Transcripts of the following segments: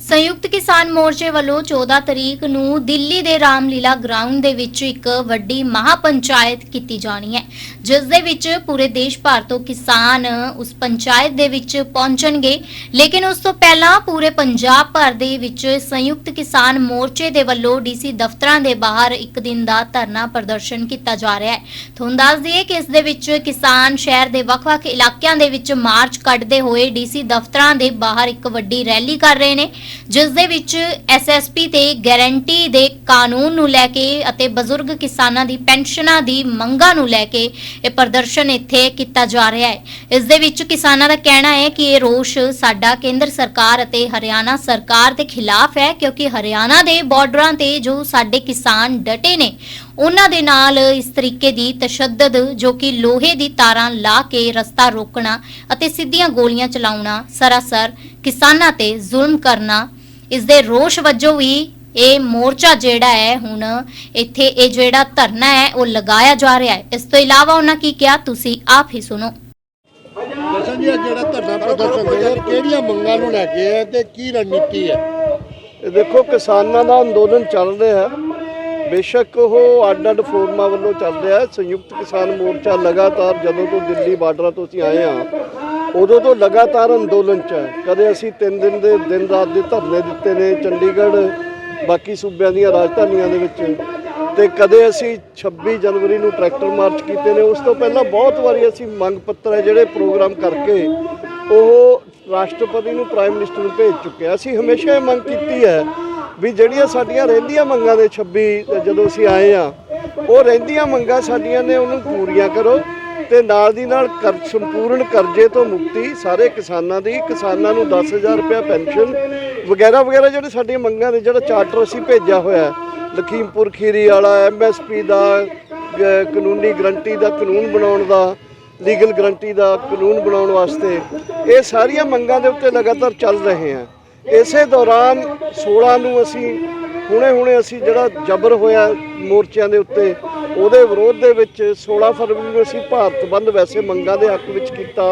ਸੰਯੁਕਤ ਕਿਸਾਨ ਮੋਰਚੇ ਵੱਲੋਂ 14 ਤਰੀਕ ਨੂੰ ਦਿੱਲੀ ਦੇ ਰਾਮਲੀਲਾ ਗਰਾਊਂਡ ਦੇ ਵਿੱਚ ਇੱਕ ਵੱਡੀ ਮਹਾਪੰਚਾਇਤ ਕੀਤੀ ਜਾਣੀ ਹੈ, ਜਿਸ ਦੇ ਵਿੱਚ ਪੂਰੇ ਦੇਸ਼ ਭਰ ਤੋਂ ਕਿਸਾਨ ਉਸ ਪੰਚਾਇਤ ਦੇ ਵਿੱਚ ਪਹੁੰਚਣਗੇ। ਲੇਕਿਨ ਉਸ ਤੋਂ ਪਹਿਲਾਂ ਪੂਰੇ ਪੰਜਾਬ ਭਰ ਦੇ ਵਿੱਚ ਸੰਯੁਕਤ ਕਿਸਾਨ ਮੋਰਚੇ ਦੇ ਵੱਲੋਂ ਡੀਸੀ ਦਫ਼ਤਰਾਂ ਦੇ ਬਾਹਰ ਇੱਕ ਦਿਨ ਦਾ ਧਰਨਾ ਪ੍ਰਦਰਸ਼ਨ ਕੀਤਾ ਜਾ ਰਿਹਾ ਹੈ। ਤੁਹਾਨੂੰ ਦੱਸ ਦਈਏ ਕਿ ਇਸ ਦੇ ਵਿੱਚ ਕਿਸਾਨ ਸ਼ਹਿਰ ਦੇ ਵੱਖ-ਵੱਖ ਇਲਾਕਿਆਂ ਦੇ ਵਿੱਚ ਮਾਰਚ ਕੱਢਦੇ ਹੋਏ ਡੀਸੀ ਦਫ਼ਤਰਾਂ ਦੇ ਬਾਹਰ ਇੱਕ ਵੱਡੀ ਰੈਲੀ ਕਰ ਰਹੇ ਨੇ। ਜਿਸ ਦੇ ਵਿੱਚ ਐਸਐਸਪੀ ਤੇ ਗਾਰੰਟੀ ਦੇ ਕਾਨੂੰਨ ਨੂੰ ਲੈ ਕੇ ਅਤੇ ਬਜ਼ੁਰਗ ਕਿਸਾਨਾਂ ਦੀ, ਪੈਨਸ਼ਨਾਂ ਦੀ ਮੰਗਾਂ ਨੂੰ ਲੈ ਕੇ ਇਹ ਪ੍ਰਦਰਸ਼ਨ ਇੱਥੇ ਕੀਤਾ ਜਾ ਰਿਹਾ ਹੈ। ਇਸ ਦੇ ਵਿੱਚ ਕਿਸਾਨਾਂ ਦਾ ਕਹਿਣਾ ਹੈ ਕਿ ਇਹ ਰੋਸ਼ ਸਾਡਾ ਕੇਂਦਰ ਸਰਕਾਰ ਅਤੇ ਹਰਿਆਣਾ ਸਰਕਾਰ ਦੇ ਖਿਲਾਫ ਹੈ, ਕਿਉਂਕਿ ਹਰਿਆਣਾ ਦੇ ਬਾਰਡਰਾਂ ਤੇ ਜੋ ਸਾਡੇ ਕਿਸਾਨ ਡਟੇ ਨੇ ਉਹਨਾਂ ਦੇ ਨਾਲ ਇਸ ਤਰੀਕੇ ਦੀ ਤਸ਼ੱਦਦ ਜੋ ਕਿ ਲੋਹੇ ਦੀ ਤਾਰਾਂ ਲਾ ਕੇ ਰਸਤਾ ਰੋਕਣਾ ਅਤੇ ਸਿੱਧੀਆਂ ਗੋਲੀਆਂ ਚਲਾਉਣਾ ਸਰਾਸਰ ਕਿਸਾਨਾਂ ਤੇ ਜ਼ੁਲਮ ਕਰਨਾ ਇਸ ਦੇ ਰੋਸ਼ ਵਜੋਂ ਵੀ ਇਹ ਮੋਰਚਾ ਜਿਹੜਾ ਹੈ ਹੁਣ ਇੱਥੇ ਇਹ ਜਿਹੜਾ ਧਰਨਾ ਹੈ ਉਹ ਲਗਾਇਆ ਜਾ ਰਿਹਾ ਹੈ। ਇਸ ਤੋਂ ਇਲਾਵਾ ਉਹਨਾਂ ਕੀ ਕਿਹਾ? ਤੁਸੀਂ ਆਪ ਹੀ ਸੁਣੋ। ਦਰਸ਼ਨ ਜੀ ਅੱਜ ਜਿਹੜਾ ਧਰਨਾ ਪ੍ਰਦਰਸ਼ਨ ਹੋਇਆ ਕਿਹੜੀਆਂ ਮੰਗਾਂ ਨੂੰ ਲੈ ਕੇ ਹੈ ਤੇ ਕੀ ਰਣਨੀਤੀ ਹੈ? ਇਹ ਦੇਖੋ ਕਿਸਾਨਾਂ ਦਾ ਅੰਦੋਲਨ ਚੱਲ ਰਿਹਾ ਹੈ। ਬੇਸ਼ੱਕ ਉਹ ਅੱਡ-ਅੱਡ ਫੋਰਮਾਂ ਵੱਲੋਂ ਚੱਲ ਰਿਹਾ ਹੈ। ਸੰਯੁਕਤ ਕਿਸਾਨ ਮੋਰਚਾ ਲਗਾਤਾਰ ਜਦੋਂ ਤੋਂ ਦਿੱਲੀ ਬਾਰਡਰਾਂ ਤੋਂ ਅਸੀਂ ਆਏ ਹਾਂ, ਉਦੋਂ ਤੋਂ ਲਗਾਤਾਰ ਅੰਦੋਲਨ 'ਚ ਹੈ। ਕਦੇ ਅਸੀਂ 3 ਦਿਨ ਦੇ ਦਿਨ ਰਾਤ ਦੇ ਧਰਨੇ ਦਿੱਤੇ ਨੇ ਚੰਡੀਗੜ੍ਹ, ਬਾਕੀ ਸੂਬਿਆਂ ਦੀਆਂ ਰਾਜਧਾਨੀਆਂ ਦੇ ਵਿੱਚ। ਤੇ ਕਦੇ ਅਸੀਂ 26 ਜਨਵਰੀ ਨੂੰ ਟਰੈਕਟਰ ਮਾਰਚ ਕੀਤੇ ਨੇ। ਉਸ ਤੋਂ ਪਹਿਲਾਂ ਬਹੁਤ ਵਾਰੀ ਅਸੀਂ ਮੰਗ ਪੱਤਰ ਹੈ ਜਿਹੜੇ ਪ੍ਰੋਗਰਾਮ ਕਰਕੇ ਉਹ ਰਾਸ਼ਟਰਪਤੀ ਨੂੰ ਪ੍ਰਾਈਮ ਮਿਨਿਸਟਰ ਨੂੰ ਭੇਜ ਚੁੱਕੇ ਅਸੀਂ ਹਮੇਸ਼ਾ ਇਹ ਮੰਗ ਕੀਤੀ ਹੈ ਵੀ ਜਿਹੜੀਆਂ ਸਾਡੀਆਂ ਰਹਿੰਦੀਆਂ ਮੰਗਾਂ ਦੇ 26 ਜਦੋਂ ਅਸੀਂ ਆਏ ਆ ਉਹ ਰਹਿੰਦੀਆਂ ਮੰਗਾਂ ਸਾਡੀਆਂ ਨੇ ਉਹਨੂੰ ਪੂਰੀਆਂ ਕਰੋ ਤੇ ਨਾਲ ਦੀ ਨਾਲ ਕਰ, ਸੰਪੂਰਨ ਕਰਜ਼ੇ ਤੋਂ ਮੁਕਤੀ ਸਾਰੇ ਕਿਸਾਨਾਂ ਦੀ, ਕਿਸਾਨਾਂ ਨੂੰ 10000 ਰੁਪਏ ਪੈਨਸ਼ਨ ਵਗੈਰਾ ਵਗੈਰਾ ਜਿਹੜੇ ਸਾਡੀਆਂ ਮੰਗਾਂ ਨੇ, ਜਿਹੜਾ ਚਾਰਟਰ ਅਸੀਂ ਭੇਜਿਆ ਹੋਇਆ ਲਖੀਮਪੁਰ ਖੀਰੀ ਵਾਲਾ ਐਮਐਸਪੀ ਦਾ ਕਾਨੂੰਨੀ ਗਰੰਟੀ ਦਾ, ਕਾਨੂੰਨ ਬਣਾਉਣ ਦਾ, ਲੀਗਲ ਗਰੰਟੀ ਦਾ ਕਾਨੂੰਨ ਬਣਾਉਣ ਵਾਸਤੇ, ਇਹ ਸਾਰੀਆਂ ਮੰਗਾਂ ਦੇ ਉੱਤੇ ਲਗਾਤਾਰ ਚੱਲ ਰਹੇ ਆ ਇਸੇ ਦੌਰਾਨ 16 ਨੂੰ ਅਸੀਂ ਹੁਣੇ-ਹੁਣੇ ਅਸੀਂ ਜਿਹੜਾ ਜਬਰ ਹੋਇਆ ਮੋਰਚਿਆਂ ਦੇ ਉੱਤੇ, ਉਹਦੇ ਵਿਰੋਧ ਦੇ ਵਿੱਚ 16 ਫਰਵਰੀ ਨੂੰ ਅਸੀਂ ਭਾਰਤ ਬੰਦ ਵੈਸੇ ਮੰਗਾਂ ਦੇ ਹੱਕ ਵਿੱਚ ਕੀਤਾ।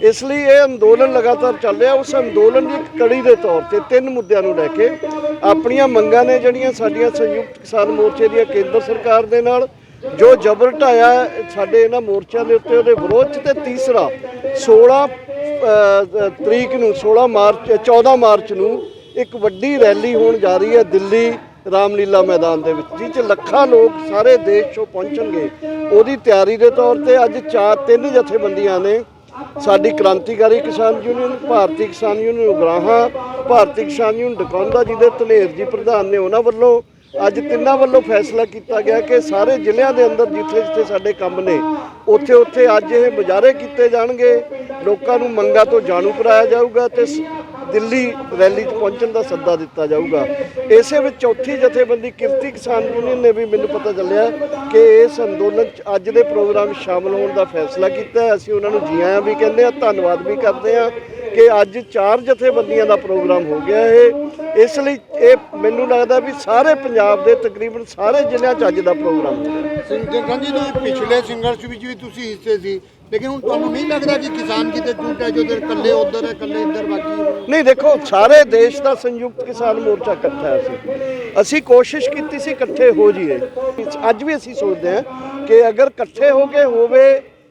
ਇਸ ਲਈ ਇਹ ਅੰਦੋਲਨ ਲਗਾਤਾਰ ਚੱਲ ਰਿਹਾ। ਉਸ ਅੰਦੋਲਨ ਦੀ ਇੱਕ ਕੜੀ ਦੇ ਤੌਰ ਤੇ ਤਿੰਨ ਮੁੱਦਿਆਂ ਨੂੰ ਲੈ ਕੇ ਆਪਣੀਆਂ ਮੰਗਾਂ ਨੇ ਜਿਹੜੀਆਂ ਸਾਡੀਆਂ ਸੰਯੁਕਤ ਕਿਸਾਨ ਮੋਰਚੇ ਦੀਆਂ ਕੇਂਦਰ ਸਰਕਾਰ ਦੇ ਨਾਲ, ਜੋ ਜਬਰ ਢਾਇਆ ਸਾਡੇ ਇਹਨਾਂ ਮੋਰਚਿਆਂ ਦੇ ਉੱਤੇ, ਉਹਦੇ ਵਿਰੋਧ 'ਚ ਤੇ ਤੀਸਰਾ 16 ਤਰੀਕ ਨੂੰ 16 ਮਾਰਚ 14 ਮਾਰਚ ਨੂੰ ਇੱਕ ਵੱਡੀ ਰੈਲੀ ਹੋਣ ਜਾ ਰਹੀ ਹੈ ਦਿੱਲੀ ਰਾਮਲੀਲਾ ਮੈਦਾਨ ਦੇ ਵਿੱਚ ਜਿਸ 'ਚ ਲੱਖਾਂ ਲੋਕ ਸਾਰੇ ਦੇਸ਼ 'ਚੋਂ ਪਹੁੰਚਣਗੇ। ਉਹਦੀ ਤਿਆਰੀ ਦੇ ਤੌਰ ਤੇ ਅੱਜ ਚਾਰ, ਤਿੰਨ ਜਥੇਬੰਦੀਆਂ ਨੇ ਸਾਡੀ ਕ੍ਰਾਂਤੀਕਾਰੀ ਕਿਸਾਨ ਯੂਨੀਅਨ, ਭਾਰਤੀ ਕਿਸਾਨ ਯੂਨੀਅਨ ਉਗਰਾਹਾਂ, ਭਾਰਤੀ ਕਿਸਾਨ ਯੂਨੀਅਨ ਡਕੌਂਦਾ ਜਿਹਦੇ ਧਨੇਰ ਜੀ ਪ੍ਰਧਾਨ ਨੇ ਉਹਨਾਂ ਵੱਲੋਂ ਅੱਜ ਤਿੰਨਾਂ ਵੱਲੋਂ ਫੈਸਲਾ ਕੀਤਾ ਗਿਆ ਕਿ ਸਾਰੇ ਜ਼ਿਲ੍ਹਿਆਂ ਦੇ ਅੰਦਰ ਜਿੱਥੇ ਜਿੱਥੇ ਸਾਡੇ ਕੰਮ ਨੇ ਉੱਥੇ ਉੱਥੇ ਅੱਜ ਇਹ ਮੁਜ਼ਾਹਰੇ ਕੀਤੇ ਜਾਣਗੇ। ਲੋਕਾਂ ਨੂੰ ਮੰਗਾਂ ਤੋਂ ਜਾਣੂ ਕਰਾਇਆ ਜਾਊਗਾ ਤੇ ਸ- ਦਿੱਲੀ ਰੈਲੀ 'ਚ ਪਹੁੰਚਣ ਦਾ ਸੱਦਾ ਦਿੱਤਾ ਜਾਊਗਾ। ਇਸੇ ਵਿੱਚ ਚੌਥੀ ਜਥੇਬੰਦੀ ਕਿਰਤੀ ਕਿਸਾਨ ਯੂਨੀਅਨ ਨੇ ਵੀ ਮੈਨੂੰ ਪਤਾ ਚੱਲਿਆ ਕਿ ਇਸ ਅੰਦੋਲਨ 'ਚ ਅੱਜ ਦੇ ਪ੍ਰੋਗਰਾਮ 'ਚ ਸ਼ਾਮਲ ਹੋਣ ਦਾ ਫੈਸਲਾ ਕੀਤਾ ਹੈ। ਅਸੀਂ ਉਹਨਾਂ ਨੂੰ ਜੀ ਆਇਆਂ ਵੀ ਕਹਿੰਦੇ ਆ ਧੰਨਵਾਦ ਵੀ ਕਰਦੇ ਆ ਕਿ ਅੱਜ ਚਾਰ ਜਥੇਬੰਦੀਆਂ ਦਾ ਪ੍ਰੋਗਰਾਮ ਹੋ ਗਿਆ ਇਹ ਇਸ ਲਈ ਇਹ ਮੈਨੂੰ ਲੱਗਦਾ ਵੀ ਸਾਰੇ ਪੰਜਾਬ ਦੇ ਤਕਰੀਬਨ ਸਾਰੇ ਜ਼ਿਲ੍ਹਿਆਂ 'ਚ ਅੱਜ ਦਾ ਪ੍ਰੋਗਰਾਮ ਹੋ ਰਿਹਾ ਸਿੰਘ ਜੀ, ਪਿਛਲੇ ਸੰਘਰਸ਼ ਵਿੱਚ ਵੀ ਤੁਸੀਂ ਹਿੱਸੇ ਸੀ। ਲੇਕਿਨ ਹੁਣ ਤੁਹਾਨੂੰ ਨਹੀਂ ਲੱਗਦਾ ਕਿ ਕਿਸਾਨ ਕਿਤੇ ਝੂਠ ਹੈ, ਜੋ ਇਧਰ ਇਕੱਲੇ ਉਧਰ ਹੈ, ਇਕੱਲੇ ਇੱਧਰ ਬਾਕੀ? ਨਹੀਂ, ਦੇਖੋ, ਸਾਰੇ ਦੇਸ਼ ਦਾ ਸੰਯੁਕਤ ਕਿਸਾਨ ਮੋਰਚਾ ਇਕੱਠਾ ਹੈ ਸੀ ਅਸੀਂ ਕੋਸ਼ਿਸ਼ ਕੀਤੀ ਸੀ ਇਕੱਠੇ ਹੋ ਜਾਈਏ। ਅੱਜ ਵੀ ਅਸੀਂ ਸੋਚਦੇ ਹਾਂ ਕਿ ਅਗਰ ਇਕੱਠੇ ਹੋ ਕੇ ਹੋਵੇ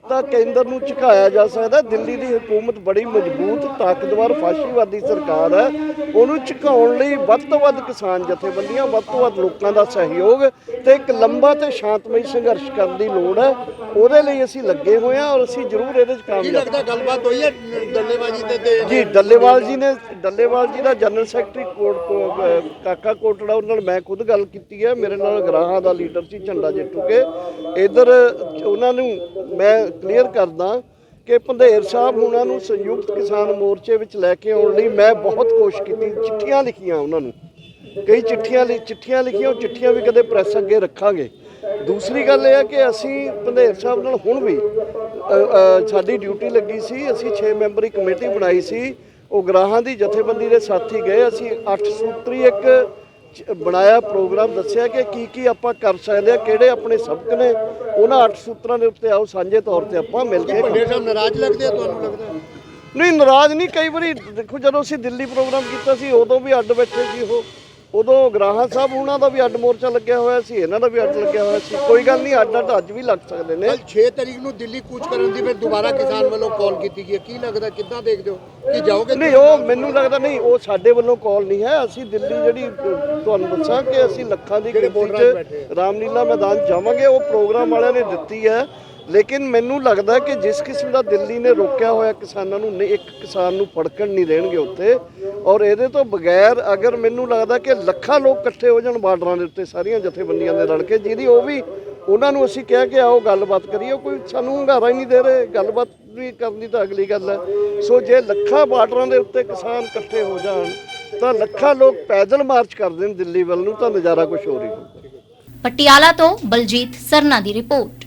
ਤਾਂ ਕੇਂਦਰ ਨੂੰ ਝੁਕਾਇਆ ਜਾ ਸਕਦਾ। ਦਿੱਲੀ ਦੀ ਹਕੂਮਤ ਬੜੀ ਮਜ਼ਬੂਤ ਤਾਕਤਵਰ ਫਾਸ਼ੀਵਾਦੀ ਸਰਕਾਰ ਹੈ। ਉਹਨੂੰ ਝੁਕਾਉਣ ਲਈ ਵੱਧ ਤੋਂ ਵੱਧ ਕਿਸਾਨ ਜਥੇਬੰਦੀਆਂ ਵੱਧ ਤੋਂ ਵੱਧ ਲੋਕਾਂ ਦਾ ਸਹਿਯੋਗ ਤੇ ਇੱਕ ਲੰਬਾ ਤੇ ਸ਼ਾਂਤਮਈ ਸੰਘਰਸ਼ ਕਰਨ ਦੀ ਲੋੜ ਹੈ। ਉਹਦੇ ਲਈ ਅਸੀਂ ਲੱਗੇ ਹੋਏ ਹਾਂ ਔਰ ਅਸੀਂ ਜ਼ਰੂਰ ਇਹਦੇ 'ਚ ਕੀ ਕਾਮਯਾਬ ਲੱਗਦਾ ਗੱਲਬਾਤ ਹੋਈ ਹੈ ਡੱਲੇਬਾਜੀ ਤੇ ਤੇ ਜੀ ਡੱਲੇਵਾਲ ਜੀ ਨੇ ਡੱਲੇਵਾਲ ਜੀ ਦਾ ਜਨਰਲ ਸੈਕਟਰੀ ਕੋਟ ਕੋ- ਅਹ ਕਾਕਾ ਕੋਟੜਾ ਉਹਨਾਂ ਨਾਲ ਮੈਂ ਖੁਦ ਗੱਲ ਕੀਤੀ ਹੈ। ਮੇਰੇ ਨਾਲ ਗਰਾਹਾਂ ਦਾ ਲੀਡਰ ਸੀ ਝੰਡਾ ਜੇਟੂ ਕੇ। ਇਧਰ ਉਹਨਾਂ ਨੂੰ ਮੈਂ ਕਲੀਅਰ ਕਰਦਾ ਕਿ ਪੰਧੇਰ ਸਾਹਿਬ ਉਹਨਾਂ ਨੂੰ ਸੰਯੁਕਤ ਕਿਸਾਨ ਮੋਰਚੇ ਵਿੱਚ ਲੈ ਕੇ ਆਉਣ ਲਈ ਮੈਂ ਬਹੁਤ ਕੋਸ਼ਿਸ਼ ਕੀਤੀ, ਚਿੱਠੀਆਂ ਲਿਖੀਆਂ ਉਹਨਾਂ ਨੂੰ। ਕਈ ਚਿੱਠੀਆਂ ਲਿ, ਚਿੱਠੀਆਂ ਲਿਖੀਆਂ, ਉਹ ਚਿੱਠੀਆਂ ਵੀ ਕਦੇ ਪ੍ਰੈਸ ਅੱਗੇ ਰੱਖਾਂਗੇ। ਦੂਸਰੀ ਗੱਲ ਇਹ ਹੈ ਕਿ ਅਸੀਂ ਪੰਧੇਰ ਸਾਹਿਬ ਨਾਲ ਹੁਣ ਵੀ ਸਾਡੀ ਡਿਊਟੀ ਲੱਗੀ ਸੀ, ਅਸੀਂ 6 ਮੈਂਬਰੀ ਕਮੇਟੀ ਬਣਾਈ ਸੀ। ਉਹ ਗ੍ਰਾਹਾਂ ਦੀ ਜਥੇਬੰਦੀ ਦੇ ਸਾਥੀ ਗਏ, ਅਸੀਂ 8 ਸੂਤਰੀ ਇੱਕ ਬਣਾਇਆ ਪ੍ਰੋਗਰਾਮ ਦੱਸਿਆ ਕਿ ਕੀ ਕੀ ਆਪਾਂ ਕਰ ਸਕਦੇ ਆ ਕਿਹੜੇ ਆਪਣੇ ਸਬਕ ਨੇ ਉਹਨਾਂ 8 ਸੂਤਰਾਂ ਦੇ ਉੱਤੇ ਆਓ ਸਾਂਝੇ ਤੌਰ ਤੇ ਆਪਾਂ ਮਿਲ ਕੇ ਭੰਡੇ ਸਾਹਿਬ ਨਾਰਾਜ਼ ਲੱਗਦੇ ਆ ਤੁਹਾਨੂੰ ਲੱਗਦਾ ਨਹੀਂ ਨਾਰਾਜ਼ ਨਹੀਂ ਕਈ ਵਾਰੀ ਦੇਖੋ ਜਦੋਂ ਅਸੀਂ ਦਿੱਲੀ ਪ੍ਰੋਗਰਾਮ ਕੀਤਾ ਸੀ ਉਦੋਂ ਵੀ ਅੱਡ ਬੈਠੇ ਸੀ ਉਹ। ਉਦੋਂ ਗਰਾਹਾਂ ਸਾਹਿਬ ਉਹਨਾਂ ਦਾ ਵੀ ਅੱਡ ਮੋਰਚਾ ਲੱਗਿਆ ਹੋਇਆ ਸੀ ਇਹਨਾਂ ਦਾ ਵੀ ਅੱਡ ਲੱਗਿਆ ਹੋਇਆ ਸੀ। ਕੋਈ ਗੱਲ ਨਹੀਂ ਅੱਡ ਅੱਡ ਅੱਜ ਵੀ ਲੱਗ ਸਕਦੇ ਨੇ। ਕੱਲ 6 ਤਰੀਕ ਨੂੰ ਦਿੱਲੀ ਕੂਚ ਕਰਨ ਦੀ ਫਿਰ ਦੁਬਾਰਾ ਕਿਸਾਨ ਵੱਲੋਂ ਕਾਲ ਕੀਤੀ ਗਈ ਹੈ। ਕੀ ਲੱਗਦਾ ਕਿੱਦਾਂ ਦੇਖਦੇ ਹੋ? ਕਿ ਜਾਓਗੇ? ਨਹੀਂ ਉਹ ਮੈਨੂੰ ਲੱਗਦਾ ਨਹੀਂ ਉਹ ਸਾਡੇ ਵੱਲੋਂ ਕਾਲ ਨਹੀਂ ਹੈ। ਅਸੀਂ ਦਿੱਲੀ ਜਿਹੜੀ ਤੁਹਾਨੂੰ ਦੱਸਾਂ ਕਿ ਅਸੀਂ ਲੱਖਾਂ ਦੀ ਗਿਣਤੀ 'ਚ ਰਾਮਲੀਲਾ ਮੈਦਾਨ ਜਾਵਾਂਗੇ। ਉਹ ਪ੍ਰੋਗਰਾਮ ਵਾਲਿਆਂ ਨੇ ਦਿੱਤੀ ਹੈ। ਲੇਕਿਨ ਮੈਨੂੰ ਲੱਗਦਾ ਕਿ ਜਿਸ ਕਿਸਮ ਦਾ ਦਿੱਲੀ ਨੇ ਰੋਕਿਆ ਹੋਇਆ ਕਿਸਾਨਾਂ ਨੂੰ, ਨਹੀਂ- ਇੱਕ ਕਿਸਾਨ ਨੂੰ ਫੜਕਣ ਨਹੀਂ ਦੇਣਗੇ ਉੱਥੇ ਔਰ ਇਹਦੇ ਤੋਂ ਬਗੈਰ ਅਗਰ ਮੈਨੂੰ ਲੱਗਦਾ ਕਿ ਲੱਖਾਂ ਲੋਕ ਇਕੱਠੇ ਹੋ ਜਾਣ ਬਾਰਡਰਾਂ ਦੇ ਉੱਤੇ, ਸਾਰੀਆਂ ਜਥੇਬੰਦੀਆਂ ਦੇ ਰਲ ਕੇ, ਜਿਹਦੀ ਉਹ ਵੀ, ਉਹਨਾਂ ਨੂੰ ਅਸੀਂ ਕਿਹਾ ਕਿ ਆਓ ਗੱਲਬਾਤ ਕਰੀਏ ਕੋਈ ਸਾਨੂੰ ਹੁੰਗਾਰਾ ਹੀ ਨਹੀਂ ਦੇ ਰਹੇ। ਗੱਲਬਾਤ ਵੀ ਕਰਨੀ ਤਾਂ ਅਗਲੀ ਗੱਲ ਹੈ। ਸੋ ਜੇ ਲੱਖਾਂ ਬਾਰਡਰਾਂ ਦੇ ਉੱਤੇ ਕਿਸਾਨ ਇਕੱਠੇ ਹੋ ਜਾਣ, ਤਾਂ ਲੱਖਾਂ ਲੋਕ ਪੈਦਲ ਮਾਰਚ ਕਰਦੇ ਨੇ ਦਿੱਲੀ ਵੱਲ ਨੂੰ, ਤਾਂ ਨਜ਼ਾਰਾ ਕੁਝ ਹੋਰ ਹੀ ਹੋਊਗਾ। ਪਟਿਆਲਾ ਤੋਂ ਬਲਜੀਤ ਸਰਨਾ ਦੀ ਰਿਪੋਰਟ।